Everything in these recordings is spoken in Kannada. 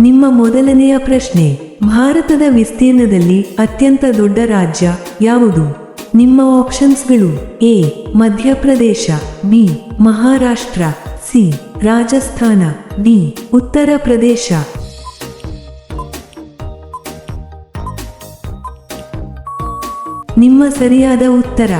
ನಿಮ್ಮ ಮೊದಲನೆಯ ಪ್ರಶ್ನೆ, ಭಾರತದ ವಿಸ್ತೀರ್ಣದಲ್ಲಿ ಅತ್ಯಂತ ದೊಡ್ಡ ರಾಜ್ಯ ಯಾವುದು? ನಿಮ್ಮ ಆಪ್ಷನ್ಸ್ಗಳು A, Madhya Pradesh, B, Maharashtra, C, Rajasthan, D, Uttar Pradesh. ನಿಮ್ಮ ಸರಿಯಾದ ಉತ್ತರ,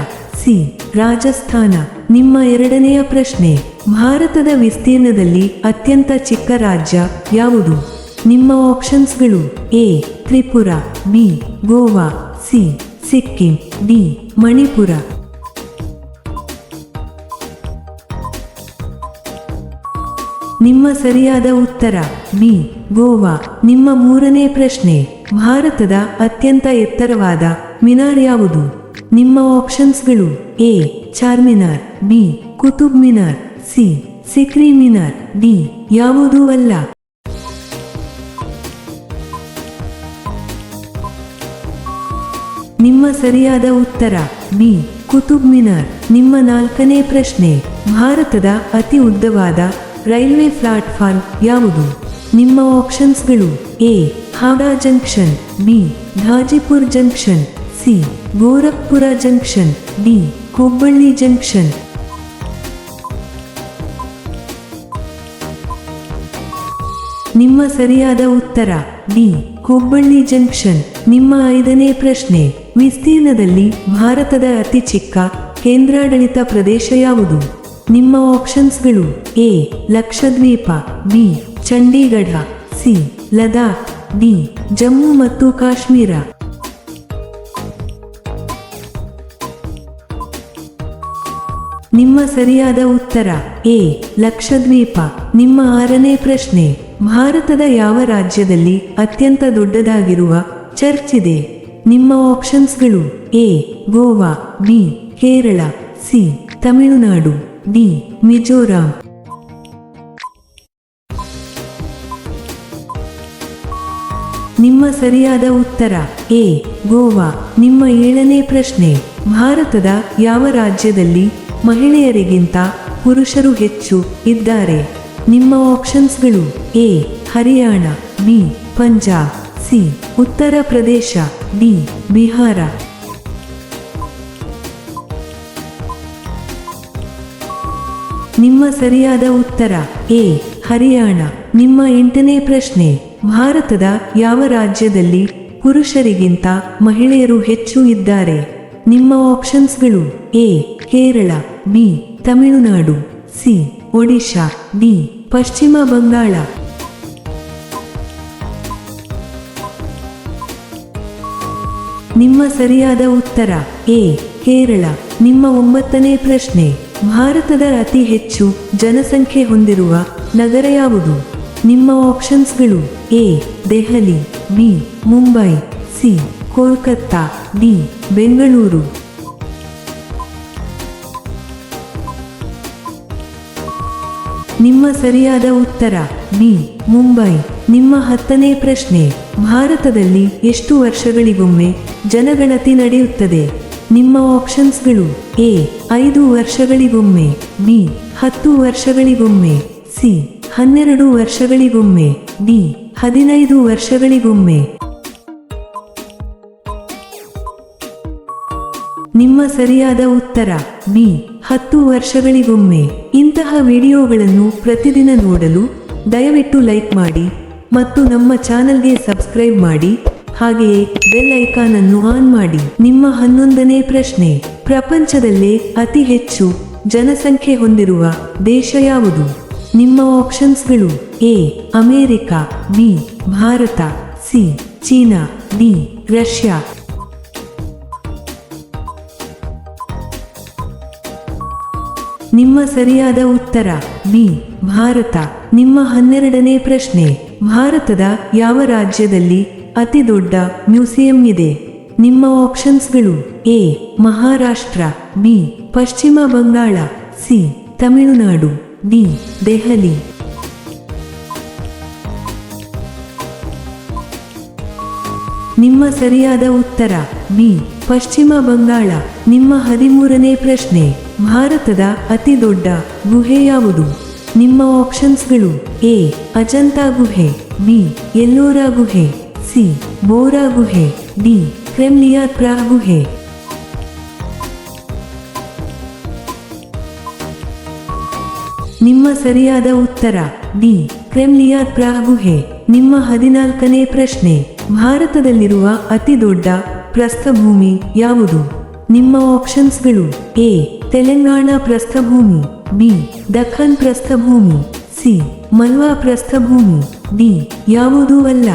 ಸಿ, ರಾಜಸ್ಥಾನ. ನಿಮ್ಮ ಎರಡನೆಯ ಪ್ರಶ್ನೆ, ಭಾರತದ ವಿಸ್ತೀರ್ಣದಲ್ಲಿ ಅತ್ಯಂತ ಚಿಕ್ಕ ರಾಜ್ಯ ಯಾವುದು? ನಿಮ್ಮ ಆಪ್ಷನ್ಸ್ಗಳು A Tripura B Goa C Sikkim D Manipur. ನಿಮ್ಮ ಸರಿಯಾದ ಉತ್ತರ ಬಿ ಗೋವಾ. ನಿಮ್ಮ ಮೂರನೇ ಪ್ರಶ್ನೆ, ಭಾರತದ ಅತ್ಯಂತ ಎತ್ತರವಾದ ಮಿನಾರ್ ಯಾವುದು? ನಿಮ್ಮ ಆಪ್ಷನ್ಸ್ಗಳು A Charminar B Qutub Minar C Sikri Minar D ಯಾವುದೂ ಅಲ್ಲ? ನಿಮ್ಮ ಸರಿಯಾದ ಉತ್ತರ ಬಿ ಕುತುಬ್ ಮಿನಾರ್. ನಿಮ್ಮ ನಾಲ್ಕನೇ ಪ್ರಶ್ನೆ, ಭಾರತದ ಅತಿ ಉದ್ದವಾದ ರೈಲ್ವೆ ಪ್ಲಾಟ್ಫಾರ್ಮ್ ಯಾವುದು? ನಿಮ್ಮ ಆಪ್ಷನ್ಸ್ಗಳು, A. Howrah junction, B. Ghazipur junction, C. Gorakhpur junction, D. Hubballi junction. ನಿಮ್ಮ ಸರಿಯಾದ ಉತ್ತರ ಡಿ ಹುಬ್ಬಳ್ಳಿ ಜಂಕ್ಷನ್. ನಿಮ್ಮ ಐದನೇ ಪ್ರಶ್ನೆ ವಿಸ್ತೀರ್ಣದಲ್ಲಿ ಭಾರತದ ಅತಿ ಚಿಕ್ಕ ಕೇಂದ್ರಾಡಳಿತ ಪ್ರದೇಶ ಯಾವುದು? ನಿಮ್ಮ ಆಪ್ಷನ್ಸ್ಗಳು A Lakshadweep B Chandigarh C Ladakh D Jammu ಮತ್ತು ಕಾಶ್ಮೀರ. ನಿಮ್ಮ ಸರಿಯಾದ ಉತ್ತರ ಎ ಲಕ್ಷದ್ವೀಪ. ನಿಮ್ಮ ಆರನೇ ಪ್ರಶ್ನೆ, ಭಾರತದ ಯಾವ ರಾಜ್ಯದಲ್ಲಿ ಅತ್ಯಂತ ದೊಡ್ಡದಾಗಿರುವ ಚರ್ಚ್ ಇದೆ? ನಿಮ್ಮ ಆಪ್ಷನ್ಸ್ಗಳು A, Goa, B, Kerala, C, Tamil Nadu, D, Mizoram. ನಿಮ್ಮ ಸರಿಯಾದ ಉತ್ತರ, ಎ, ಗೋವಾ. ನಿಮ್ಮ ಏಳನೇ ಪ್ರಶ್ನೆ, ಭಾರತದ ಯಾವ ರಾಜ್ಯದಲ್ಲಿ ಮಹಿಳೆಯರಿಗಿಂತ ಪುರುಷರು ಹೆಚ್ಚು ಇದ್ದಾರೆ? ನಿಮ್ಮ ಆಪ್ಷನ್ಸ್ಗಳು A, Haryana, B, Punjab. C, Uttar Pradesh, D, Bihar. ನಿಮ್ಮ ಸರಿಯಾದ ಉತ್ತರ, ಎ, ಹರಿಯಾಣ. ನಿಮ್ಮ ಎಂಟನೇ ಪ್ರಶ್ನೆ, ಭಾರತದ ಯಾವ ರಾಜ್ಯದಲ್ಲಿ ಪುರುಷರಿಗಿಂತ ಮಹಿಳೆಯರು ಹೆಚ್ಚು ಇದ್ದಾರೆ? ನಿಮ್ಮ ಆಪ್ಷನ್ಸ್ಗಳು, A, Kerala, B, Tamil Nadu, C, Odisha, D, Paschim Bangal. ನಿಮ್ಮ ಸರಿಯಾದ ಉತ್ತರ, ಎ, ಕೇರಳ. ನಿಮ್ಮ ಒಂಬತ್ತನೇ ಪ್ರಶ್ನೆ, ಭಾರತದ ಅತಿ ಹೆಚ್ಚು ಜನಸಂಖ್ಯೆ ಹೊಂದಿರುವ ನಗರ ಯಾವುದು? ನಿಮ್ಮ ಆಪ್ಷನ್ಸ್ಗಳು A, Delhi, B, Mumbai, C, Kolkata, D, Bengaluru. ನಿಮ್ಮ ಸರಿಯಾದ ಉತ್ತರ, ಬಿ, ಮುಂಬೈ. ನಿಮ್ಮ ಹತ್ತನೇ ಪ್ರಶ್ನೆ, ಭಾರತದಲ್ಲಿ ಎಷ್ಟು ವರ್ಷಗಳಿಗೊಮ್ಮೆ ಜನಗಣತಿ ನಡೆಯುತ್ತದೆ. ನಿಮ್ಮ ಆಪ್ಷನ್ಸ್ಗಳು ಎ ಐದು ವರ್ಷಗಳಿಗೊಮ್ಮೆ ಬಿ ಹತ್ತು ವರ್ಷಗಳಿಗೊಮ್ಮೆ ಸಿ ಹನ್ನೆರಡು ವರ್ಷಗಳಿಗೊಮ್ಮೆ ಡಿ ಹದಿನೈದು ವರ್ಷಗಳಿಗೊಮ್ಮೆ. ನಿಮ್ಮ ಸರಿಯಾದ ಉತ್ತರ ಬಿ ಹತ್ತು ವರ್ಷಗಳಿಗೊಮ್ಮೆ. ಇಂತಹ ವಿಡಿಯೋಗಳನ್ನು ಪ್ರತಿದಿನ ನೋಡಲು ದಯವಿಟ್ಟು ಲೈಕ್ ಮಾಡಿ ಮತ್ತು ನಮ್ಮ ಚಾನಲ್ಗೆ ಸಬ್ಸ್ಕ್ರೈಬ್ ಮಾಡಿ. ಹಾಗೆಯೇ ಬೆಲ್ ಐಕಾನ್ ಅನ್ನು ಆನ್ ಮಾಡಿ ನಿಮ್ಮ ಹನ್ನೊಂದನೇ ಪ್ರಶ್ನೆ. ಪ್ರಪಂಚದಲ್ಲೇ ಅತಿ ಹೆಚ್ಚು ಜನಸಂಖ್ಯೆ ಹೊಂದಿರುವ ದೇಶ ಯಾವುದು? ನಿಮ್ಮ ಆಪ್ಷನ್ಸ್ಗಳು A, America, B, Bharat, C, China, D, Russia. ನಿಮ್ಮ ಸರಿಯಾದ ಉತ್ತರ, ಬಿ, ಭಾರತ. ನಿಮ್ಮ ಹನ್ನೆರಡನೇ ಪ್ರಶ್ನೆ. ಭಾರತದ ಯಾವ ರಾಜ್ಯದಲ್ಲಿ ಅತಿ ದೊಡ್ಡ ಮ್ಯೂಸಿಯಂ ಇದೆ. ನಿಮ್ಮ ಆಪ್ಷನ್ಸ್ಗಳು A, Maharashtra, B, Paschim Bangal, C, Tamil Nadu, D, Delhi. ನಿಮ್ಮ ಸರಿಯಾದ ಉತ್ತರ, ಬಿ, ಪಶ್ಚಿಮ ಬಂಗಾಳ. ನಿಮ್ಮ ಹದಿಮೂರನೇ ಪ್ರಶ್ನೆ, ಭಾರತದ ಅತಿ ದೊಡ್ಡ ಗುಹೆ ಯಾವುದು? ನಿಮ್ಮ ಆಪ್ಷನ್ಸ್ಗಳು ಎ, ಅಜಂತಾ ಗುಹೆ, ಬಿ, ಎಲ್ಲೋರಾ ಗುಹೆ. ಸಿ, ಬೋರಾ ಗುಹೆ, ಡಿ ಕ್ರೆಮ್ಲಿಯಾತ್ರಾ ಗುಹೆ. ನಿಮ್ಮ ಸರಿಯಾದ ಉತ್ತರ, ಡಿ ಕ್ರೆಮ್ಲಿಯಾತ್ರಾ ಗುಹೆ. ನಿಮ್ಮ ಹದಿನಾಲ್ಕನೇ ಪ್ರಶ್ನೆ, ಭಾರತದಲ್ಲಿರುವ ಅತಿ ದೊಡ್ಡ ಪ್ರಸ್ಥಭೂಮಿ ಯಾವುದು? ನಿಮ್ಮ ಆಪ್ಷನ್ಸ್ಗಳು, ಎ, ತೆಲಂಗಾಣ ಪ್ರಸ್ಥಭೂಮಿ, ಬಿ ದಖನ್ ಪ್ರಸ್ಥಭೂಮಿ, ಸಿ, ಮಲ್ವಾ ಪ್ರಸ್ಥಭೂಮಿ, ಡಿ, ಯಾವುದೂ ಅಲ್ಲ.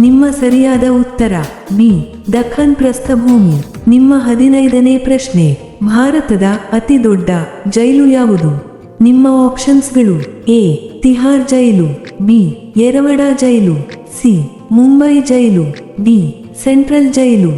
ನಿಮ್ಮ ಸರಿಯಾದ ಉತ್ತರ ಬಿ ದಖನ್ ಪ್ರಸ್ಥಭೂಮಿ. ನಿಮ್ಮ ಹದಿನೈದನೇ ಪ್ರಶ್ನೆ, ಭಾರತದ ಅತಿ ದೊಡ್ಡ ಜೈಲು ಯಾವುದು? ನಿಮ್ಮ ಆಪ್ಷನ್ಸ್ಗಳು A, Tihar jail B Yerwada jail, C, Mumbai jail, D, central jail.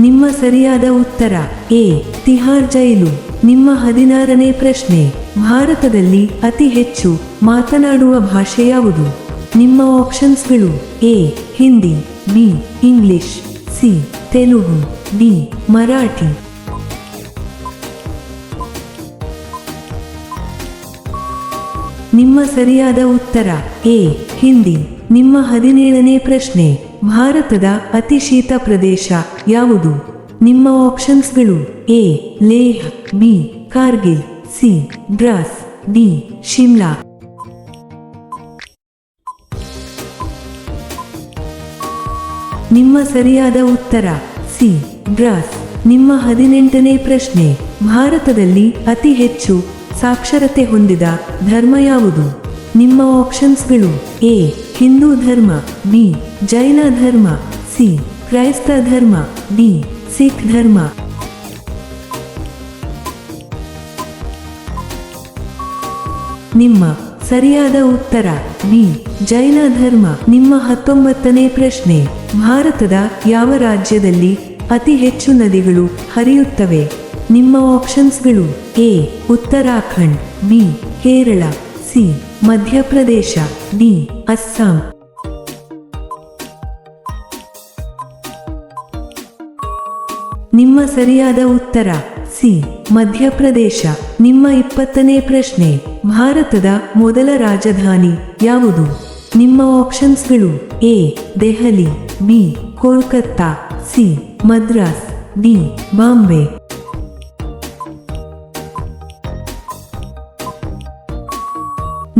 ನಿಮ್ಮ ಸರಿಯಾದ ಉತ್ತರ, ಎ, ತಿಹಾರ್ ಜೈಲು. ನಿಮ್ಮ ಹದಿನಾರನೇ ಪ್ರಶ್ನೆ. ಭಾರತದಲ್ಲಿ ಅತಿ ಹೆಚ್ಚು ಮಾತನಾಡುವ ಭಾಷೆ ಯಾವುದು? ನಿಮ್ಮ ಆಪ್ಷನ್ಸ್ಗಳು A, Hindi, B, English, C, Telugu, D, Marathi. ನಿಮ್ಮ ಸರಿಯಾದ ಉತ್ತರ ಎ, ಹಿಂದಿ. ನಿಮ್ಮ ಹದಿನೇಳನೇ ಪ್ರಶ್ನೆ. ಭಾರತದ ಅತಿ ಶೀತ ಪ್ರದೇಶ ಯಾವುದು? ನಿಮ್ಮ ಆಪ್ಷನ್ಸ್ಗಳು A, Leh. B Kargil C Dras D, Shimla. ನಿಮ್ಮ ಸರಿಯಾದ ಉತ್ತರ, ಸಿ ಡ್ರಾಸ್ ನಿಮ್ಮ ಹದಿನೆಂಟನೇ ಪ್ರಶ್ನೆ, ಭಾರತದಲ್ಲಿ ಅತಿ ಹೆಚ್ಚು ಸಾಕ್ಷರತೆ ಹೊಂದಿದ ಧರ್ಮ ಯಾವುದು? ನಿಮ್ಮ ಆಪ್ಷನ್ಸ್ಗಳು ಎ, ಹಿಂದೂ ಧರ್ಮ, ಬಿ, ಜೈನ ಧರ್ಮ, ಸಿ, ಕ್ರೈಸ್ತ ಧರ್ಮ, ಡಿ, ಸಿಖ್ ಧರ್ಮ. ನಿಮ್ಮ ಸರಿಯಾದ ಉತ್ತರ. ಬಿ. ಜೈನ ಧರ್ಮ ನಿಮ್ಮ ಹತ್ತೊಂಬತ್ತನೇ ಪ್ರಶ್ನೆ. ಭಾರತದ ಯಾವ ರಾಜ್ಯದಲ್ಲಿ ಅತಿ ಹೆಚ್ಚು ನದಿಗಳು ಹರಿಯುತ್ತವೆ? ನಿಮ್ಮ ಆಪ್ಷನ್ಸ್ಗಳು. A. Uttarakhand. B. Kerala. C. Madhya Pradesh. D. Assam. ನಿಮ್ಮ ಸರಿಯಾದ ಉತ್ತರ. ಸಿ, ಮಧ್ಯಪ್ರದೇಶ. ನಿಮ್ಮ ಇಪ್ಪತ್ತನೇ ಪ್ರಶ್ನೆ. ಭಾರತದ ಮೊದಲ ರಾಜಧಾನಿ ಯಾವುದು? ನಿಮ್ಮ ಆಪ್ಷನ್ಸ್ಗಳು A, Delhi, B, Kolkata, C, Madras, D, Bombay.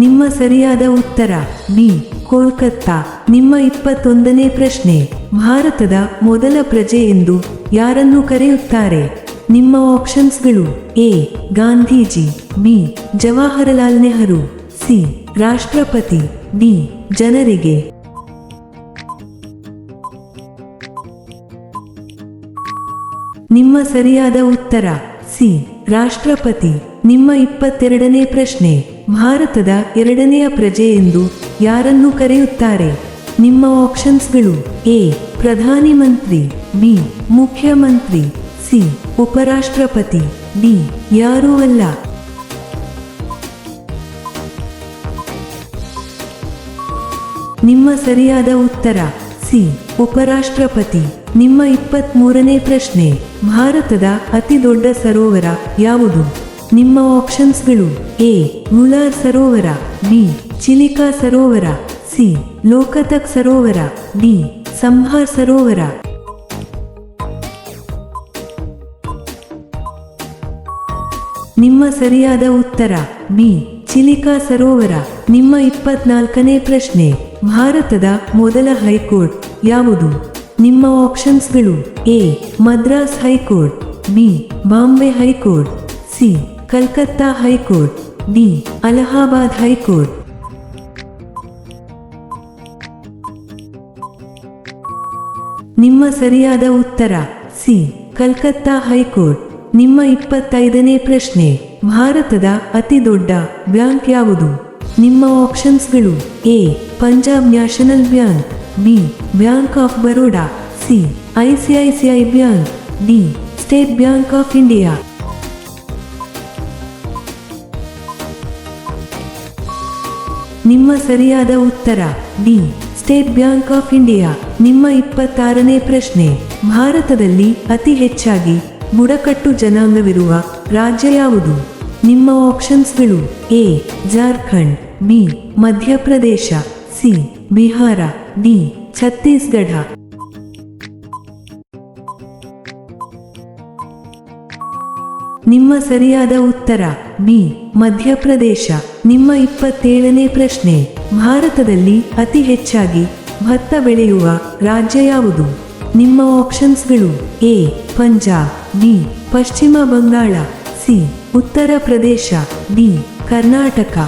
ನಿಮ್ಮ ಸರಿಯಾದ ಉತ್ತರ, ಬಿ, ಕೋಲ್ಕತ್ತಾ. ನಿಮ್ಮ ಇಪ್ಪತ್ತೊಂದನೇ ಪ್ರಶ್ನೆ. ಭಾರತದ ಮೊದಲ ಪ್ರಜೆ ಎಂದು ಯಾರನ್ನು ಕರೆಯುತ್ತಾರೆ? ನಿಮ್ಮ ಆಪ್ಷನ್ಸ್ಗಳು A, Gandhiji, B, Jawaharlal Nehru, C, ರಾಷ್ಟ್ರಪತಿ, ಡಿ, ಜನರಿಗೆ. ನಿಮ್ಮ ಸರಿಯಾದ ಉತ್ತರ, ಸಿ, ರಾಷ್ಟ್ರಪತಿ. ನಿಮ್ಮ ಇಪ್ಪತ್ತೆರಡನೇ ಪ್ರಶ್ನೆ, ಭಾರತದ ಎರಡನೆಯ ಪ್ರಜೆ ಎಂದು ಯಾರನ್ನು ಕರೆಯುತ್ತಾರೆ? ನಿಮ್ಮ ಆಪ್ಷನ್ಸ್ಗಳು ಎ, ಪ್ರಧಾನಿ ಮಂತ್ರಿ, ಬಿ, ಮುಖ್ಯಮಂತ್ರಿ, ಸಿ ಉಪರಾಷ್ಟ್ರಪತಿ ಡಿ ಯಾರೂ ಅಲ್ಲ ನಿಮ್ಮ ಸರಿಯಾದ ಉತ್ತರ. ಸಿ. ಉಪರಾಷ್ಟ್ರಪತಿ. ನಿಮ್ಮ ಇಪ್ಪತ್ತ್ಮೂರನೇ ಪ್ರಶ್ನೆ. ಭಾರತದ ಅತಿ ದೊಡ್ಡ ಸರೋವರ ಯಾವುದು? ನಿಮ್ಮ ಆಪ್ಷನ್ಸ್ಗಳು ಎ. ಮುಲಾರ್ ಸರೋವರ, ಬಿ. ಚಿಲಿಕಾ ಸರೋವರ, ಸಿ. ಲೋಕತಕ್ ಸರೋವರ, ಡಿ. ಸಂಹಾರ್ ಸರೋವರ. ನಿಮ್ಮ ಸರಿಯಾದ ಉತ್ತರ ಬಿ ಚಿಲಿಕಾ ಸರೋವರ. ನಿಮ್ಮ ಇಪ್ಪತ್ನಾಲ್ಕನೇ ಪ್ರಶ್ನೆ, ಭಾರತದ ಮೊದಲ ಹೈಕೋರ್ಟ್ ಯಾವುದು? ನಿಮ್ಮ ಆಪ್ಷನ್ಸ್ಗಳು, A. Madras high court, B. Bombay high court, C. Calcutta high court, D. Allahabad high court. ನಿಮ್ಮ ಸರಿಯಾದ ಉತ್ತರ, ಸಿ. ಕಲ್ಕತ್ತಾ ಹೈಕೋರ್ಟ್. ನಿಮ್ಮ ಇಪ್ಪತ್ತೈದನೇ ಪ್ರಶ್ನೆ. ಭಾರತದ ಅತಿ ದೊಡ್ಡ ಬ್ಯಾಂಕ್ ಯಾವುದು? ನಿಮ್ಮ ಆಪ್ಷನ್ಸ್ಗಳು A, Punjab national bank, B, bank of Baroda, C, ICICI bank, D, state bank of India. ನಿಮ್ಮ ಸರಿಯಾದ ಉತ್ತರ, D, state bank of India. ನಿಮ್ಮ ಇಪ್ಪತ್ತಾರನೇ ಪ್ರಶ್ನೆ. ಭಾರತದಲ್ಲಿ ಅತಿ ಹೆಚ್ಚಾಗಿ ಬುಡಕಟ್ಟು ಜನಾಂಗವಿರುವ ರಾಜ್ಯ ಯಾವುದು ನಿಮ್ಮ ಆಪ್ಷನ್ಸ್ಗಳು A, Jharkhand, B, Madhya Pradesh, C, Bihar, D, Chhattisgarh. ನಿಮ್ಮ ಸರಿಯಾದ ಉತ್ತರ, ಬಿ, ಮಧ್ಯಪ್ರದೇಶ. ನಿಮ್ಮ ಇಪ್ಪತ್ತೇಳನೇ ಪ್ರಶ್ನೆ, ಭಾರತದಲ್ಲಿ ಅತಿ ಹೆಚ್ಚಾಗಿ ಭತ್ತ ಬೆಳೆಯುವ ರಾಜ್ಯ ಯಾವುದು? ನಿಮ್ಮ ಆಪ್ಷನ್ಸ್ಗಳು A, Punjab. B, Paschim Bangal, C, Uttar Pradesh, D, Karnataka.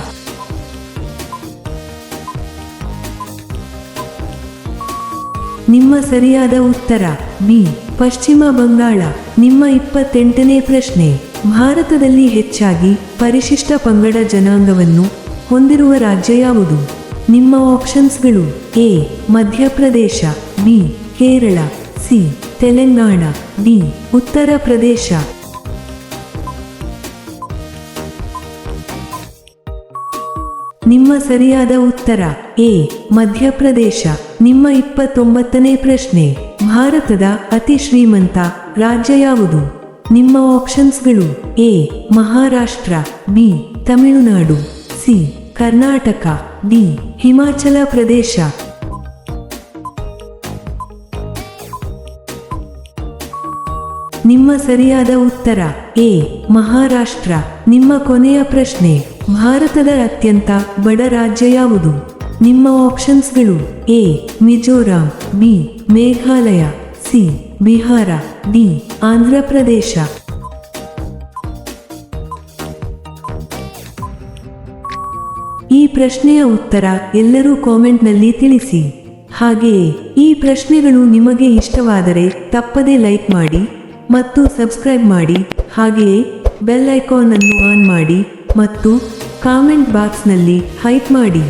ನಿಮ್ಮ ಸರಿಯಾದ ಉತ್ತರ, ಬಿ, ಪಶ್ಚಿಮ ಬಂಗಾಳ, ನಿಮ್ಮ ಇಪ್ಪತ್ತೆಂಟನೇ ಪ್ರಶ್ನೆ. ಭಾರತದಲ್ಲಿ ಹೆಚ್ಚಾಗಿ ಪರಿಶಿಷ್ಟ ಪಂಗಡ ಜನಾಂಗವನ್ನು ಹೊಂದಿರುವ ರಾಜ್ಯ ಯಾವುದು? ನಿಮ್ಮ ಆಪ್ಷನ್ಸ್ಗಳು A, Madhya Pradesh, B, Kerala. C, Telangana, D, Uttar Pradesh. ನಿಮ್ಮ ಸರಿಯಾದ ಉತ್ತರ, ಎ, ಮಧ್ಯಪ್ರದೇಶ. ನಿಮ್ಮ ಇಪ್ಪತ್ತೊಂಬತ್ತನೇ ಪ್ರಶ್ನೆ, ಭಾರತದ ಅತಿ ಶ್ರೀಮಂತ ರಾಜ್ಯ ಯಾವುದು? ನಿಮ್ಮ ಆಪ್ಷನ್ಸ್ಗಳು, A, Maharashtra, B, Tamil Nadu, C, Karnataka, D, Himachal Pradesh. ನಿಮ್ಮ ಸರಿಯಾದ ಉತ್ತರ, ಎ, ಮಹಾರಾಷ್ಟ್ರ. ನಿಮ್ಮ ಕೊನೆಯ ಪ್ರಶ್ನೆ, ಭಾರತದ ಅತ್ಯಂತ ಬಡ ರಾಜ್ಯ ಯಾವುದು? ನಿಮ್ಮ ಆಪ್ಷನ್ಸ್ಗಳು A, Mizoram, B, Meghalaya, C, Bihar, D Andhra Pradesh ಈ ಪ್ರಶ್ನೆಯ ಉತ್ತರ ಎಲ್ಲರೂ ಕಾಮೆಂಟ್ನಲ್ಲಿ ತಿಳಿಸಿ. ಹಾಗೆಯೇ ಈ ಪ್ರಶ್ನೆಗಳು ನಿಮಗೆ ಇಷ್ಟವಾದರೆ ತಪ್ಪದೇ ಲೈಕ್ ಮಾಡಿ. ಮತ್ತು ಸಬ್ಸ್ಕ್ರೈಬ್ ಮಾಡಿ ಹಾಗೆಯೇ ಬೆಲ್ ಐಕಾನ್ ಅನ್ನು ಆನ್ ಮಾಡಿ ಮತ್ತು ಕಾಮೆಂಟ್ ಬಾಕ್ಸ್ನಲ್ಲಿ ಹೈಪ್ ಮಾಡಿ.